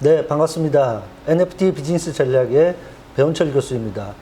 네, 반갑습니다. NFT 비즈니스 전략의 배원철 교수입니다.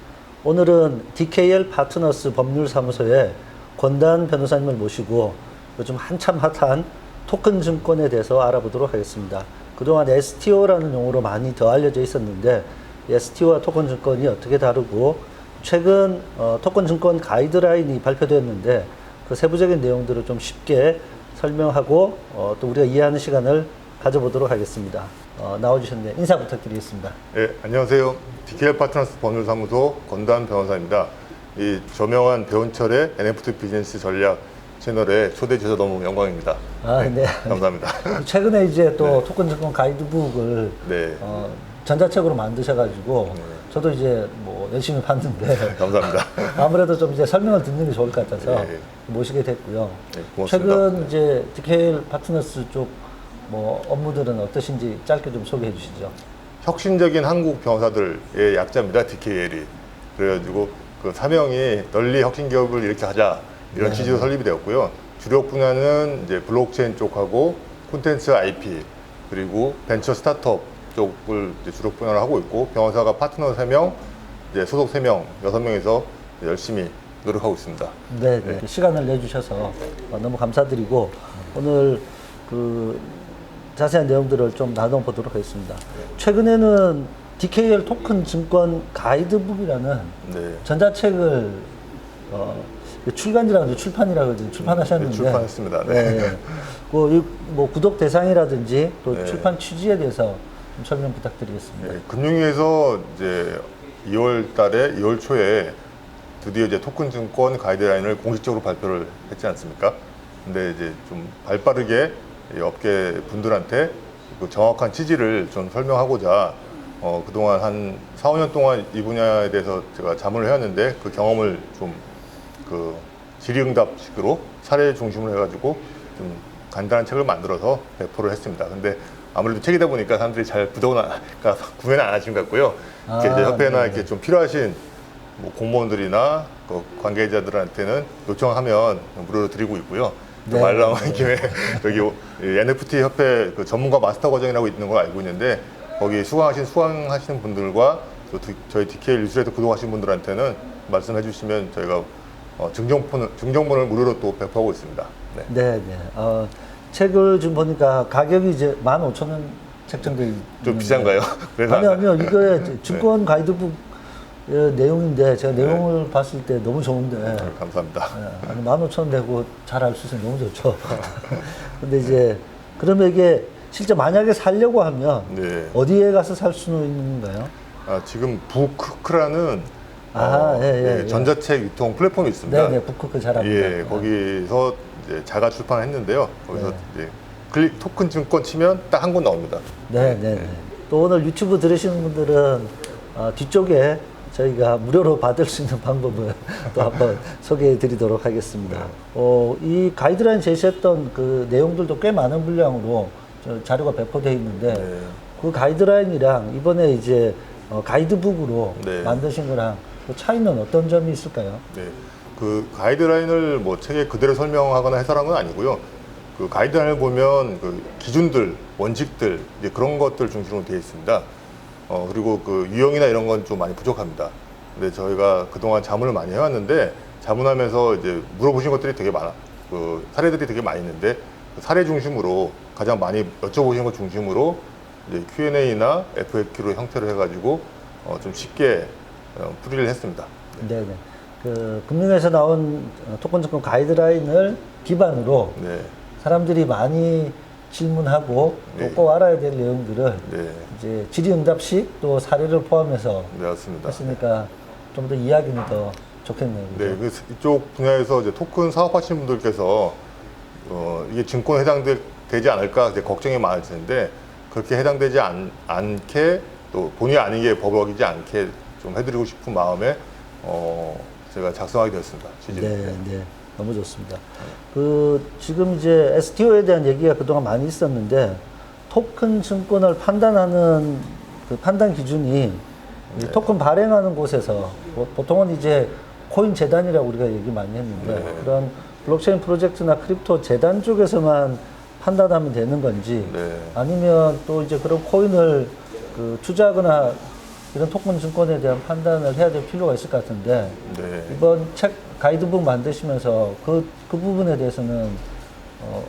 오늘은 DKL 파트너스 법률사무소의 권단 변호사님을 모시고 요즘 한참 핫한 토큰 증권에 대해서 알아보도록 하겠습니다. 그동안 STO라는 용어로 많이 더 알려져 있었는데 STO와 토큰 증권이 어떻게 다르고 최근 어, 토큰 증권 가이드라인이 발표됐는데 그 세부적인 내용들을 좀 쉽게 설명하고 어, 또 우리가 이해하는 시간을 가져보도록 하겠습니다. 어, 나와주셨는데 인사 부탁드리겠습니다. 네, 안녕하세요. DKL 파트너스 법률사무소 권단 변호사입니다. 이 저명한 배원철의 NFT 비즈니스 전략 채널에 초대해 주셔서 너무 영광입니다. 아, 네. 감사합니다. 최근에 이제 또 토큰 증권 가이드북을 네, 어, 전자책으로 만드셔가지고 네. 저도 이제 뭐 열심히 봤는데 감사합니다. 아무래도 좀 이제 설명을 듣는 게 좋을 것 같아서 네. 모시게 됐고요. 네, 고맙습니다. 최근 이제 DKL 파트너스 쪽 뭐 업무들은 어떠신지 짧게 좀 소개해 주시죠. 혁신적인 한국 변호사들의 약자입니다. DKL이. 그래가지고 그 사명이 널리 혁신 기업을 이렇게 하자 이런 네. 취지로 설립이 되었고요. 주력 분야는 이제 블록체인 쪽하고 콘텐츠 IP 그리고 벤처 스타트업 쪽을 주력 분야로 하고 있고 변호사가 파트너 3명, 이제 소속 3명, 6명에서 열심히 노력하고 있습니다. 네, 네. 시간을 내주셔서 어, 너무 감사드리고 오늘 그 자세한 내용들을 좀 나눠보도록 하겠습니다. 최근에는 DKL 토큰 증권 가이드북이라는 네. 전자책을 어. 출판이라고 하죠. 출판하셨는데 네, 출판했습니다. 네. 그, 이뭐 구독 대상이라든지 또 네. 출판 취지에 대해서 좀 설명 부탁드리겠습니다. 네, 금융위에서 이제 2월 달에 2월 초에 드디어 이제 토큰 증권 가이드라인을 공식적으로 발표를 했지 않습니까? 근데 이제 좀 발빠르게 이 업계 분들한테 그 정확한 취지를 좀 설명하고자 어, 그동안 한 4, 5년 동안 이 분야에 대해서 제가 자문을 해왔는데 그 경험을 좀그 질의응답식으로 사례 중심으로 해가지고 좀 간단한 책을 만들어서 배포를 했습니다. 근데 아무래도 책이다 보니까 사람들이 잘 구독은 안, 그러니까 구매는 안 하신 것 같고요. 이렇게 이제 아, 협회나 네. 이렇게 좀 필요하신 뭐 공무원들이나 그 관계자들한테는 요청하면 무료로 드리고 있고요. 또 네. 말 나온 김에 여기 이 NFT 협회 그 전문가 마스터 과정이라고 있는 걸 알고 있는데 거기 수강하신 수강하시는 분들과 또 디- 저희 DK 뉴스레터 구독하신 분들한테는 말씀해 주시면 저희가 어, 증정본을 증정본을 무료로 또 배포하고 있습니다. 네. 네, 네. 어, 책을 지금 보니까 가격이 이제 15,000원 책 정도 좀. 비싼가요? 그래서 아니, 아니요. 이거의 네. 증권 가이드북 어, 내용인데 제가 내용을 봤을 때 너무 좋은데 네, 감사합니다. 예, 아니 15,000원 내고 잘 알 수 있으면 너무 좋죠. 근데 이제 그러면 이게 실제 만약에 살려고 하면 네. 어디에 가서 살 수는 있는가요? 아, 지금 부크크라는 아, 예, 예, 네, 예. 전자책 유통 플랫폼이 있습니다. 네, 네, 북크크 잘 압니다. 예, 거기서 이제 자가 출판했는데요. 거기서 네. 이제 클릭 토큰 증권 치면 딱 한 권 나옵니다. 네, 네, 네. 또 오늘 유튜브 들으시는 분들은 어, 뒤쪽에 저희가 무료로 받을 수 있는 방법을 또 한번 소개해 드리도록 하겠습니다. 어, 이 가이드라인 제시했던 그 내용들도 꽤 많은 분량으로 저 자료가 배포되어 있는데 네. 그 가이드라인이랑 이번에 이제 어, 가이드북으로 네. 만드신 거랑 그 차이는 어떤 점이 있을까요? 네. 그 가이드라인을 뭐 책에 그대로 설명하거나 해설한 건 아니고요. 그 가이드라인을 보면 그 기준들, 원칙들 이제 그런 것들 중심으로 되어 있습니다. 어 그리고 그 유형이나 이런 건 좀 많이 부족합니다. 근데 저희가 그동안 자문을 많이 해왔는데 자문하면서 이제 물어보신 것들이 되게 많아. 그 사례들이 되게 많이 있는데 그 사례 중심으로 가장 많이 여쭤보신 것 중심으로 이제 Q&A나 FAQ로 형태로 해가지고 어, 좀 쉽게 어, 풀이를 했습니다. 네, 네. 그 금융에서 나온 어, 토큰 증권 가이드라인을 기반으로 네. 사람들이 많이 질문하고 네. 또꼭 알아야 될 내용들을 네, 이제 질의응답식 또 사례를 포함해서 네, 맞습니다. 했으니까 좀 더 이해하기는 더 좋겠네요. 그죠? 네, 그래서 이쪽 분야에서 이제 토큰 사업하시는 분들께서 어, 이게 증권에 해당되지 않을까 이제 걱정이 많으시는데 그렇게 해당되지 않, 않게 또 본의 아니게 법어기지 않게 좀 해드리고 싶은 마음에 어, 제가 작성하게 되었습니다. 취지를. 네, 네. 너무 좋습니다. 그 지금 이제 STO에 대한 얘기가 그동안 많이 있었는데 토큰 증권을 판단하는 그 판단 기준이 이 네. 토큰 발행하는 곳에서 보- 보통은 이제 코인 재단이라고 우리가 얘기 많이 했는데 네. 그런 블록체인 프로젝트나 크립토 재단 쪽에서만 판단하면 되는 건지 네. 아니면 또 이제 그런 코인을 그 투자하거나 이런 토큰 증권에 대한 판단을 해야 될 필요가 있을 것 같은데 네. 이번 책 가이드북 만드시면서 그, 그 부분에 대해서는 어,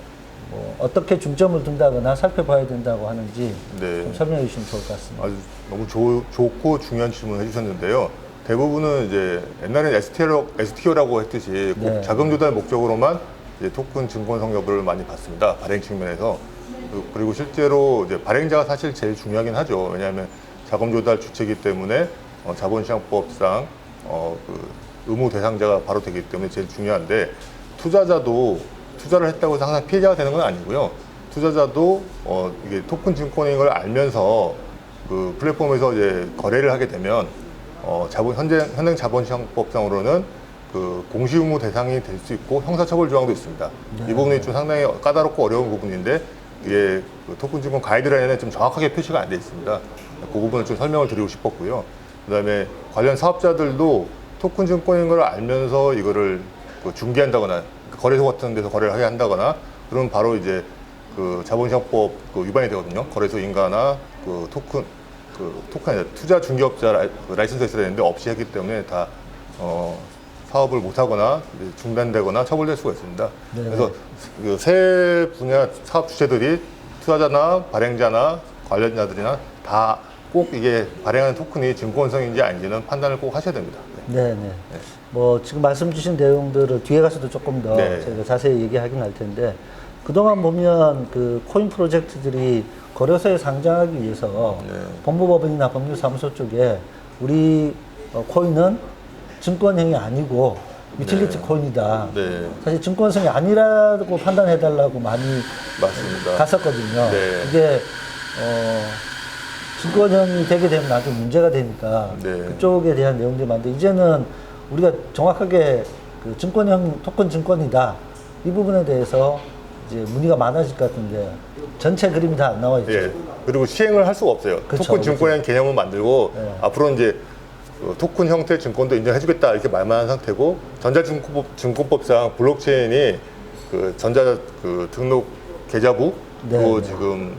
뭐 어떻게 중점을 둔다거나 살펴봐야 된다고 하는지 네. 좀 설명해 주시면 좋을 것 같습니다. 아주 너무 좋, 좋고 중요한 질문을 해주셨는데요. 대부분은 이제 옛날엔 STO, STO라고 했듯이 꼭 네. 자금 조달 목적으로만 이제 토큰 증권 성격을 많이 받습니다. 발행 측면에서. 그- 그리고 실제로 이제 발행자가 사실 제일 중요하긴 하죠. 왜냐하면 자금 조달 주체이기 때문에 어, 자본시장법상 어, 그 의무 대상자가 바로 되기 때문에 제일 중요한데 투자자도 투자를 했다고 해서 항상 피해자가 되는 건 아니고요. 투자자도 어, 이게 토큰 증권인 걸 알면서 그 플랫폼에서 이제 거래를 하게 되면 어, 자본 현재 현행 자본시장법상으로는 그 공시 의무 대상이 될 수 있고 형사처벌 조항도 있습니다. 이 부분이 좀 상당히 까다롭고 어려운 부분인데 이게 그 토큰 증권 가이드라인에 좀 정확하게 표시가 안 돼 있습니다. 그 부분을 좀 설명을 드리고 싶었고요. 그다음에 관련 사업자들도 토큰 증권인 걸 알면서 이거를 그 중개한다거나 거래소 같은 데서 거래를 하게 한다거나 그러면 바로 이제 그 자본시장법 그 위반이 되거든요. 거래소 인가나 그 토큰 그 토큰 아니라 투자 중개업자 라이, 그 라이선스 있어야 되는데 없이 했기 때문에 다 어, 사업을 못하거나 중단되거나 처벌될 수가 있습니다. 네. 그래서 그 세 분야 사업 주체들이 투자자나 발행자나 관련자들이나 다 꼭 이게 발행하는 토큰이 증권성인지 아닌지는 판단을 꼭 하셔야 됩니다. 네. 네네. 뭐 지금 말씀 주신 내용들을 뒤에 가서도 조금 더 네. 저희가 자세히 얘기하긴 할 텐데 그동안 보면 그 코인 프로젝트들이 거래소에 상장하기 위해서 네. 법무법인이나 법률사무소 쪽에 우리 어, 코인은 증권형이 아니고 유틸리티 네. 코인이다. 네. 사실 증권성이 아니라고 판단해달라고 많이 맞습니다. 갔었거든요. 네. 이게 어, 증권형이 되게 되면 나중에 문제가 되니까 네. 그쪽에 대한 내용들이 많은데 이제는 우리가 정확하게 그 증권형 토큰 증권이다 이 부분에 대해서 이제 문의가 많아질 것 같은데 전체 그림이 다 안 나와 있죠. 예. 그리고 시행을 할 수가 없어요. 그쵸, 토큰 증권이라는 개념을 만들고 네. 앞으로 이제 그 토큰 형태 증권도 인정해주겠다 이렇게 말만 한 상태고 전자증권법 증권법상 블록체인이 그 전자 그 등록 계좌부 네, 그 네. 지금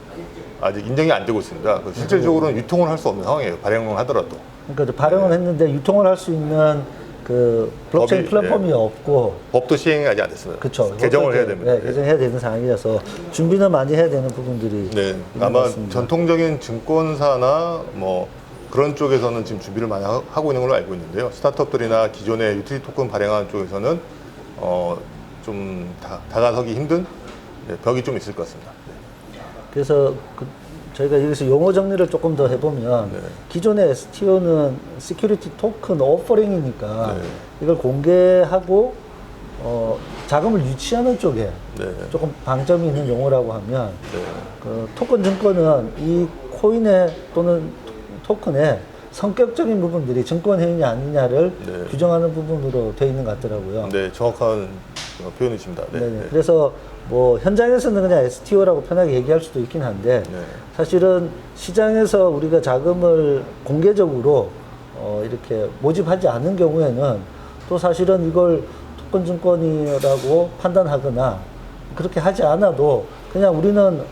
아직 인정이 안 되고 있습니다. 그 실질적으로는 유통을 할 수 없는 상황이에요. 발행을 하더라도. 그러니까 이제 발행을 했는데 유통을 할 수 있는 그 블록체인 법이, 플랫폼이 없고 법도 시행이 아직 안 됐습니다. 그렇죠. 개정을 해야 됩니다. 네, 개정해야 되는 상황이라서 준비는 많이 해야 되는 부분들이 네, 아마 같습니다. 전통적인 증권사나 뭐 그런 쪽에서는 지금 준비를 많이 하- 하고 있는 걸로 알고 있는데요. 스타트업들이나 기존의 유틸리 토큰 발행하는 쪽에서는 어, 좀 다, 다가서기 힘든 네, 벽이 좀 있을 것 같습니다. 네. 그래서 그 저희가 여기서 용어 정리를 조금 더 해보면 네. 기존의 STO는 시큐리티 토큰 오퍼링이니까 네. 이걸 공개하고 어, 자금을 유치하는 쪽에 네. 조금 방점이 있는 용어라고 하면 네. 그 토큰 증권은 이 코인의 또는 토큰의 성격적인 부분들이 증권 행위냐 아니냐를 네. 규정하는 부분으로 되어 있는 것 같더라고요. 네, 정확한 어, 표현이십니다. 네. 네. 그래서 뭐 현장에서는 그냥 STO라고 편하게 얘기할 수도 있긴 한데 네. 사실은 시장에서 우리가 자금을 공개적으로 어, 이렇게 모집하지 않은 경우에는 또 사실은 이걸 토큰 증권이라고 판단하거나 그렇게 하지 않아도 그냥 우리는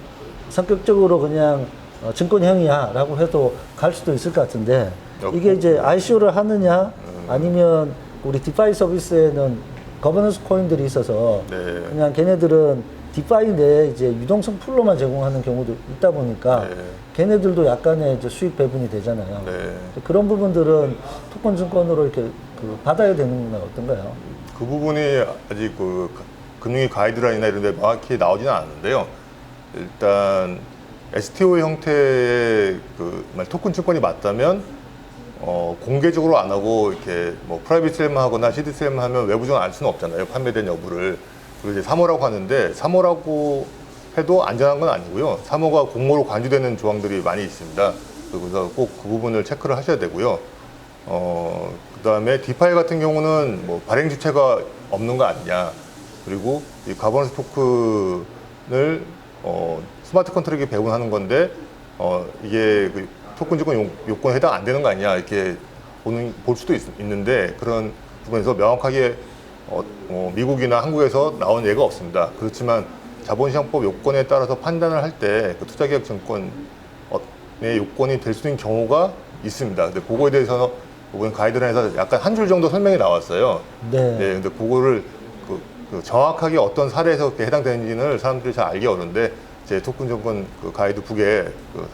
성격적으로 그냥 어, 증권형이야라고 해도 갈 수도 있을 것 같은데 이게 이제 ICO를 하느냐 아니면 우리 디파이 서비스에는 거버넌스 코인들이 있어서 네. 그냥 걔네들은 디파이 내에 이제 유동성 풀로만 제공하는 경우도 있다 보니까 네. 걔네들도 약간의 이제 수익 배분이 되잖아요. 네. 그런 부분들은 토큰 증권으로 이렇게 그 받아야 되는 건 어떤가요? 그 부분이 아직 그 금융위 가이드라인이나 이런 데 명확히 나오지는 않았는데요. 일단 STO 형태의 그말 토큰 증권이 맞다면 어, 공개적으로 안 하고 이렇게 뭐 프라이빗 셀만 하거나 시드 셀만 하면 외부적으로 알 수는 없잖아요. 판매된 여부를. 그리고 이제 3호라고 하는데 3호라고 해도 안전한 건 아니고요. 3호가 공모로 간주되는 조항들이 많이 있습니다. 그래서 꼭 그 부분을 체크를 하셔야 되고요. 어, 그 다음에 디파이 같은 경우는 뭐 발행 주체가 없는 거 아니냐. 그리고 이 가버넌스 토큰을 어, 스마트 컨트랙에 배분하는 건데 어, 이게 그 토큰 용- 요건에 해당 안 되는 거 아니냐. 이렇게 보는, 볼 수도 있, 는데 그런 부분에서 명확하게 어, 어, 미국이나 한국에서 나온 예가 없습니다. 그렇지만 자본시장법 요건에 따라서 판단을 할 때 그 투자계약 증권의 요건이 될 수 있는 경우가 있습니다. 근데 그거에 대해서 이번 가이드라인에서 약간 한 줄 정도 설명이 나왔어요. 네. 네, 근데 그거를 그, 그 정확하게 어떤 사례에서 해당되는지는 사람들이 잘 알기 어려운데 제 토큰 증권 그 가이드북에 그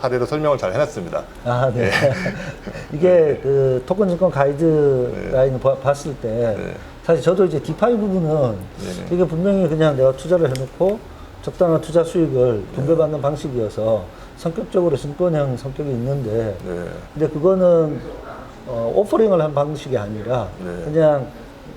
사례로 설명을 잘 해놨습니다. 아, 네. 이게 그 토큰 증권 가이드라인 을 봤을 때 네. 사실 저도 이제 디파이 부분은 네. 이게 분명히 그냥 내가 투자를 해놓고 적당한 투자 수익을 분배받는 방식이어서 성격적으로 증권형 성격이 있는데 네. 근데 그거는 어, 오퍼링을 한 방식이 아니라 네. 그냥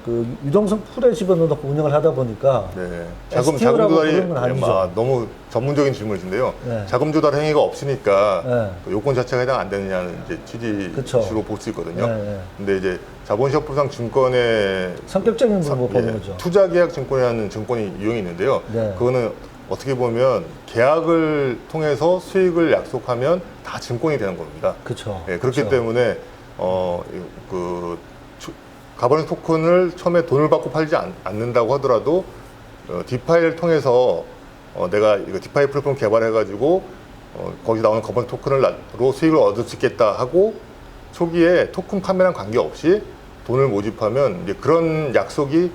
그 유동성 풀에 집어넣고 운영을 하다 보니까 네. 자금 STO 자금 라고 조달이 부르는 건 아니죠. 아, 너무 전문적인 질문이신데요. 네. 자금 조달 행위가 없으니까 네. 그 요건 자체가 해당 안 되느냐는 이제 그쵸. 취지로 볼 수 있거든요. 네, 네. 근데 이제 자본시장법상 증권의 성격적인 부분 예, 보는 거죠. 투자 계약 증권이라는 증권이 유형이 있는데요. 네. 그거는 어떻게 보면 계약을 통해서 수익을 약속하면 다 증권이 되는 겁니다. 그렇죠. 예, 그렇기 때문에 어, 이- 그 추- 가버넌스 토큰을 처음에 돈을 받고 팔지 않, 않는다고 하더라도 어, 디파이를 통해서 어, 내가 이거 디파이 플랫폼 개발해가지고 어, 거기 나오는 가버넌스 토큰을로 수익을 얻을 수 있겠다 하고 초기에 토큰 판매랑 관계없이 돈을 모집하면 이제 그런 약속이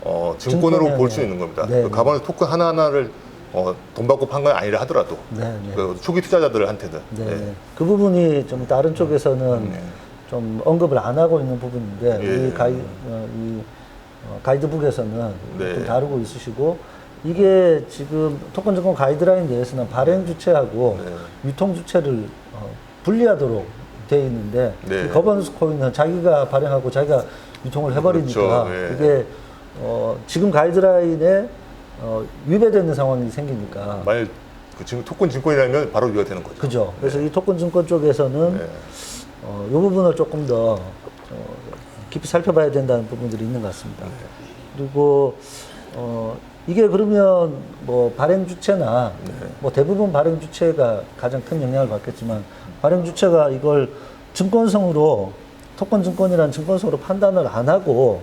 어, 증권으로 볼수 네. 있는 겁니다. 네, 그 네. 가버넌스 토큰 하나하나를 어, 돈 받고 판 건 아니라 하더라도 네, 네. 그 초기 투자자들한테는 네. 예. 그 부분이 좀 다른 쪽에서는 네. 좀 언급을 안 하고 있는 부분인데 예. 이 가이 어, 이 어, 가이드북에서는 네. 좀 다루고 있으시고 이게 지금 토큰 증권 가이드라인 내에서는 발행 주체하고 네. 유통 주체를 어, 분리하도록 돼 있는데 네. 이 거버넌스 코인은 자기가 발행하고 자기가 유통을 해버리니까 그렇죠. 예. 이게 어, 지금 가이드라인에 어, 위배되는 상황이 생기니까 만약 그 지금 토큰 증권이라면 바로 위가 되는 거죠. 그죠. 그래서 이 토큰 증권 쪽에서는 네. 어, 이 부분을 조금 더 어, 깊이 살펴봐야 된다는 부분들이 있는 것 같습니다. 그리고 어, 이게 그러면 뭐 발행 주체나 뭐 대부분 발행 주체가 가장 큰 영향을 받겠지만 발행 주체가 이걸 증권성으로 토큰 증권이라는 증권성으로 판단을 안 하고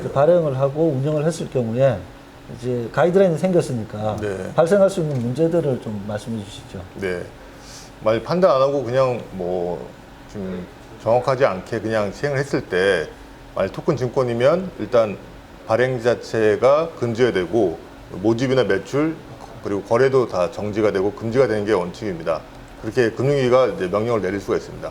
이제 발행을 하고 운영을 했을 경우에 이제 가이드라인이 생겼으니까 네. 발생할 수 있는 문제들을 좀 말씀해 주시죠. 네. 만약 판단 안 하고 그냥 뭐 좀 정확하지 않게 그냥 시행을 했을 때 만약 토큰 증권이면 일단 발행 자체가 금지가 되고 모집이나 매출 그리고 거래도 다 정지가 되고 금지가 되는 게 원칙입니다. 그렇게 금융위가 이제 명령을 내릴 수가 있습니다.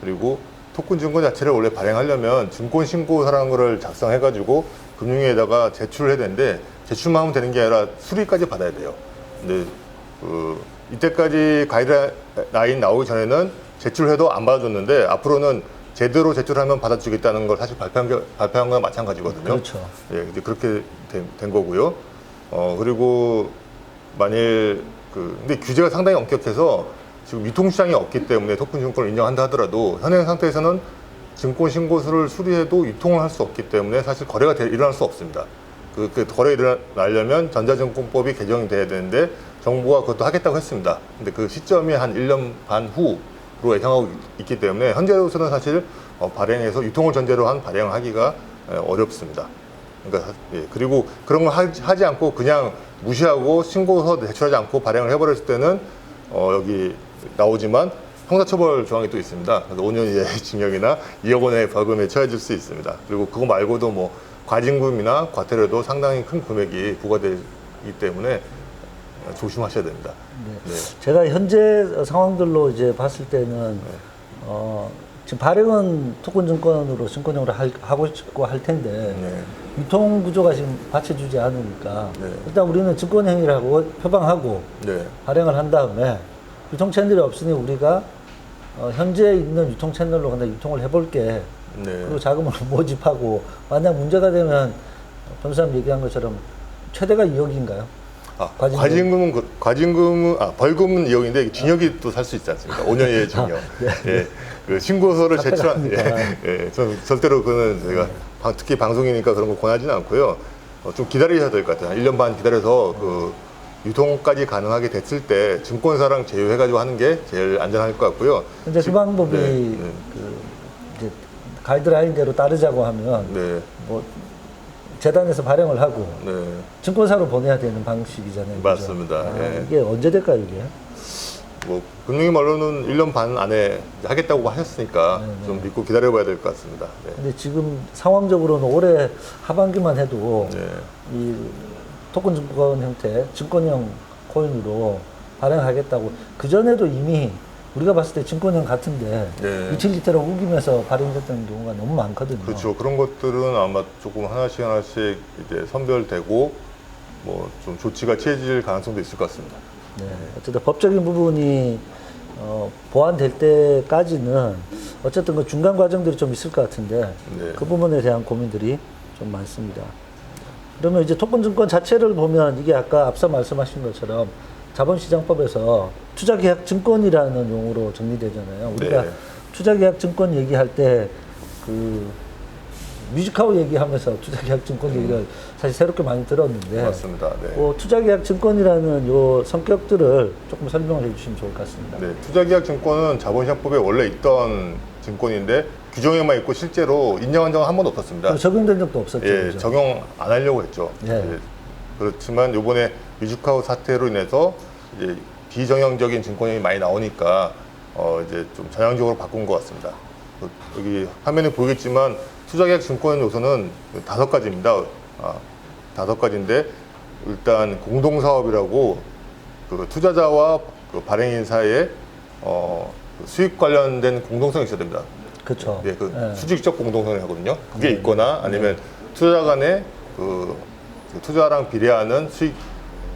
그리고 토큰 증권 자체를 원래 발행하려면 증권 신고서라는 거를 작성해가지고 금융위에다가 제출을 해야 되는데 제출만 하면 되는 게 아니라 수리까지 받아야 돼요. 근데 그 이때까지 가이드라인 나오기 전에는 제출해도 안 받아줬는데 앞으로는 제대로 제출하면 받아주겠다는 걸 사실 발표한, 게, 발표한 거랑 마찬가지거든요. 그렇죠. 예, 이제 그렇게 된, 된 거고요. 어, 그리고 만일 그, 근데 규제가 상당히 엄격해서 지금 유통시장이 없기 때문에 토큰 증권을 인정한다 하더라도 현행 상태에서는 증권 신고서를 수리해도 유통을 할 수 없기 때문에 사실 거래가 되- 일어날 수 없습니다. 그, 그 거래가 일어나려면 전자증권법이 개정이 돼야 되는데 정부가 그것도 하겠다고 했습니다. 근데 그 시점이 한 1년 반 후 로 예상하고 있- 있기 때문에 현재로서는 사실 어, 발행해서 유통을 전제로 한 발행을 하기가 에, 어렵습니다. 그러니까 예, 그리고 그런 걸 하지, 하지 않고 그냥 무시하고 신고서 제출하지 않고 발행을 해버렸을 때는 어, 여기 나오지만 형사처벌 조항이 또 있습니다. 그래서 5년 이하의 징역이나 2억 원의 벌금에 처해질 수 있습니다. 그리고 그거 말고도 뭐 과징금이나 과태료도 상당히 큰 금액이 부과되기 때문에 조심하셔야 됩니다. 네. 제가 현재 상황들로 이제 봤을 때는 어, 지금 발행은 토큰 증권으로 증권형으로 할- 하고 싶고 할 텐데 네. 유통 구조가 지금 받쳐주지 않으니까 네. 일단 우리는 증권형이라고 표방하고 네. 발행을 한 다음에 유통 채널이 없으니 우리가 어, 현재 있는 유통 채널로 그냥 유통을 해볼게 네. 그리고 자금을 모집하고 만약 문제가 되면 변호사님 얘기한 것처럼 최대가 2억인가요? 아, 과징금. 과징금은 그- 과징금은 아 벌금은 2억인데 징역이 또 살 수 있지 않습니까? 5년 이하의 징역. 예. 그 신고서를 제출한. 예. 예. 저는 절대로 그거는 저희가 방- 특히 방송이니까 그런 거 권하지는 않고요. 어, 좀 기다리셔야 될 것 같아요. 한 1년 반 기다려서 그 유통까지 가능하게 됐을 때 증권사랑 제휴해 가지고 하는 게 제일 안전할 것 같고요. 근데 그 지- 방법이 네, 네. 그 이제 가이드라인대로 따르자고 하면 네. 뭐 재단에서 발행을 하고 네. 증권사로 보내야 되는 방식이잖아요. 맞습니다. 아, 예. 이게 언제 될까요, 이게? 뭐 금융위 말로는 1년 반 안에 하겠다고 하셨으니까 네, 좀 믿고 기다려봐야 될 것 같습니다. 네. 근데 지금 상황적으로는 올해 하반기만 해도 네. 이 토큰 증권 형태, 증권형 코인으로 발행하겠다고 그 전에도 이미 우리가 봤을 때 증권형 같은데 네. 유틸리티로 우기면서 발행됐던 경우가 너무 많거든요. 그렇죠. 그런 것들은 아마 조금 하나씩 하나씩 이제 선별되고 뭐 좀 조치가 취해질 가능성도 있을 것 같습니다. 네. 어쨌든 법적인 부분이 어, 보완될 때까지는 어쨌든 그 중간 과정들이 좀 있을 것 같은데 네. 그 부분에 대한 고민들이 좀 많습니다. 그러면 이제 토큰 증권 자체를 보면 이게 아까 앞서 말씀하신 것처럼 자본시장법에서 투자계약 증권이라는 용어로 정리되잖아요. 우리가 네. 투자계약 증권 얘기할 때 그 뮤직하우 얘기하면서 투자계약 증권 얘기를 사실 새롭게 많이 들었는데 맞습니다. 네. 그 투자계약 증권이라는 요 성격들을 조금 설명을 해주시면 좋을 것 같습니다. 네, 투자계약 증권은 자본시장법에 원래 있던 증권인데 규정에만 있고 실제로 인정한 적은 한 번도 없었습니다. 적용된 적도 없었죠. 예, 그죠? 적용 안 하려고 했죠. 예. 예, 그렇지만 요번에 뮤직하우 사태로 인해서 이제 비정형적인 증권이 많이 나오니까 어 이제 좀 전향적으로 바꾼 것 같습니다. 그, 여기 화면에 보이겠지만 투자계약 증권 요소는 다섯 가지입니다. 아, 다섯 가지인데 일단 공동사업이라고 그 투자자와 그 발행인 사이에 어, 그 수익 관련된 공동성이 있어야 됩니다. 그렇죠. 예, 그 예. 수직적 공동성이 하거든요. 그게 있거나 아니면 투자자 간에 그, 그 투자랑 비례하는 수익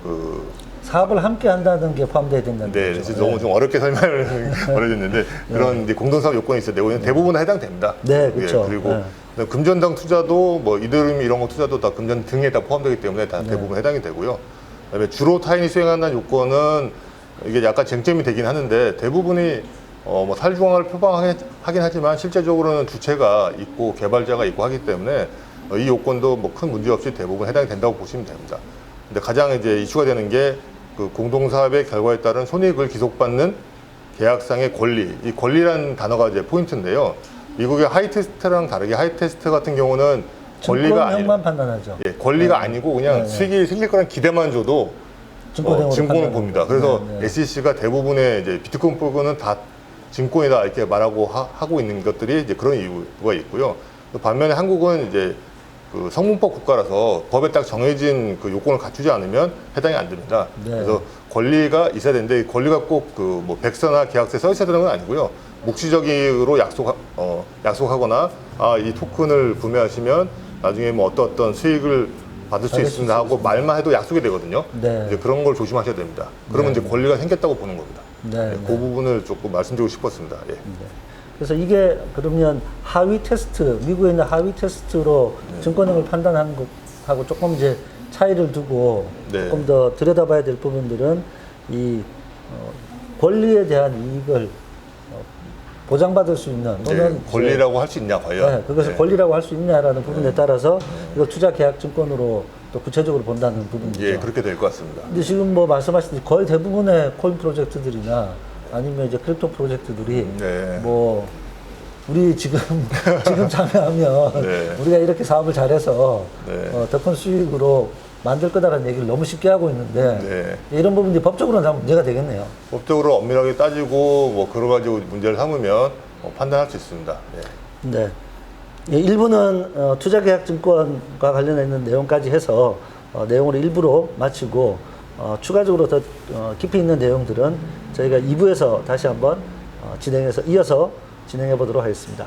그 사업을 함께 한다는 게 포함되어야 된다는 네, 거죠. 그래서 너무 좀 어렵게 설명을 어려졌는데 그런 이제 공동사업 요건이 있어요. 내고는 대부분 해당됩니다. 네, 그렇죠. 예, 그리고 네. 금전당 투자도 뭐 이더리움 이런 거 투자도 다 금전 등에 다 포함되기 때문에 네. 다 대부분 해당이 되고요. 그다음에 주로 타인이 수행한다는 요건은 이게 약간 쟁점이 되긴 하는데 대부분이 어, 뭐 살중앙을 표방하긴 하지만 실제적으로는 주체가 있고 개발자가 있고 하기 때문에 어, 이 요건도 뭐 큰 문제 없이 대부분 해당이 된다고 보시면 됩니다. 근데 가장 이제 이슈가 되는 게 그 공동사업의 결과에 따른 손익을 기속받는 계약상의 권리, 이 권리라는 단어가 이제 포인트인데요. 미국의 하이테스트랑 다르게 하이테스트 같은 경우는 권리가 아니 증권형만 판단하죠. 예, 권리가 아니고 그냥 네, 네. 수익이 생길 거란 기대만 줘도 어, 증권을 판단하는 봅니다. 그래서 네, 네. SEC가 대부분의 이제 비트코인 부분은 다 증권이다 이렇게 말하고 하, 고 있는 것들이 이제 그런 이유가 있고요. 또 반면에 한국은 이제 그 성문법 국가라서 법에 딱 정해진 그 요건을 갖추지 않으면 해당이 안 됩니다. 네. 그래서 권리가 있어야 되는데 이 권리가 꼭 그 뭐 백서나 계약서에 써 있어야 되는 건 아니고요. 묵시적으로 약속 어, 약속하거나 아 이 토큰을 구매하시면 나중에 뭐 어떤 어떤 수익을 받을 수 있습니다 하고 말만 해도 약속이 되거든요. 네. 이제 그런 걸 조심하셔야 됩니다. 그러면 네. 이제 권리가 생겼다고 보는 겁니다. 네, 예, 네. 그 부분을 조금 말씀드리고 싶었습니다. 예. 그래서 이게 그러면 하위 테스트, 미국에 있는 하위 테스트로 네. 증권형을 판단하는 것하고 조금 이제 차이를 두고 네. 조금 더 들여다봐야 될 부분들은 이 어, 권리에 대한 이익을 어, 보장받을 수 있는 예, 또는 권리라고 할 수 있냐 과연? 네, 그것을 예. 권리라고 할 수 있냐라는 부분에 따라서 이걸 투자 계약 증권으로 또 구체적으로 본다는 부분이죠. 예, 그렇게 될 것 같습니다. 근데 지금 뭐 말씀하신 거의 대부분의 코인 프로젝트들이나 아니면 이제 크립토 프로젝트들이 네. 뭐 우리 지금 지금 참여하면 네. 우리가 이렇게 사업을 잘해서 네. 어, 더 큰 수익으로 만들 거다라는 얘기를 너무 쉽게 하고 있는데 네. 이런 부분이 법적으로는 다 문제가 되겠네요. 법적으로 엄밀하게 따지고 뭐 그러 가지고 문제를 삼으면 어, 판단할 수 있습니다. 예. 네. 예, 일부는 어, 투자계약증권과 관련해 있는 내용까지 해서 어, 내용을 일부로 마치고 어, 추가적으로 더 어, 깊이 있는 내용들은 저희가 2부에서 다시 한번 어, 진행해서 이어서 진행해 보도록 하겠습니다.